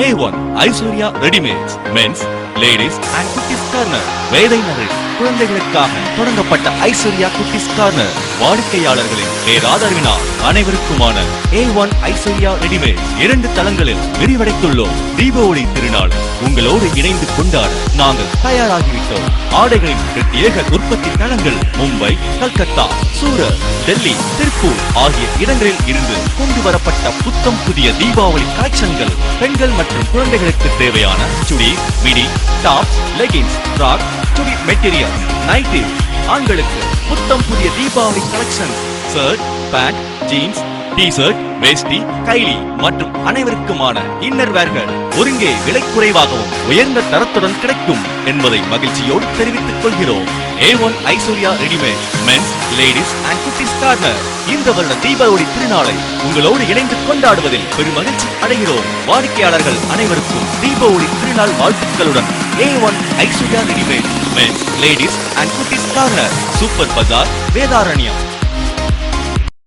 A one Aishwarya readymades men's ladies and குட்டிஸ் corner Vedai Nagar குழந்தைகளுக்காக தொடங்கப்பட்ட Aishwarya குட்டிஸ் corner. வாடிக்கையாளர்களின் பேராதரவினால் அனைவருக்குமான ஏ ஒன் ஐஸ்வர்யா ரெடிமேட் இரண்டு தளங்களில் விரிவடைத்துள்ளோம் தீபாவளி திருநாள் உங்களோடு இணைந்து கொண்டாட நாங்கள் தயாராகிவிட்டோம். ஆடைகளின் பிரத்யேக உற்பத்தி தளங்கள் மும்பை கல்கத்தா சூரத் டெல்லி திருப்பூர் ஆகிய இடங்களில் இருந்து கொண்டு வரப்பட்ட புத்தம் புதிய தீபாவளி கலெக்ஷன்கள் பெண்கள் மற்றும் குழந்தைகளுக்கு தேவையான chudi midi top leggings frock chudi material nightie ஆண்களுக்கு புத்தம் புதிய Deepavali collection shirt pant jeans T shirt veshti kaili மற்றும் அனைவருக்குமான இன்னர் வேர்கள் ஒருங்கே விலை குறைவாகவும் உயர்ந்த தரத்துடன் கிடைக்கும் என்பதை மகிழ்ச்சியோடு தெரிவித்துக் கொள்கிறோம். A one Aishwarya readymade men's ladies and குட்டிஸ் corner இந்த வருட தீபாவளி திருநாளை உங்களோடு இணைந்து கொண்டாடுவதில் பெரும் மகிழ்ச்சி அடைகிறோம். வாடிக்கையாளர்கள் அனைவருக்கும் தீபாவளி திருநாள் வாழ்த்துக்களுடன் A one Aishwarya readymade men's ladies and குட்டிஸ் corner super Bazaar Vedaranyam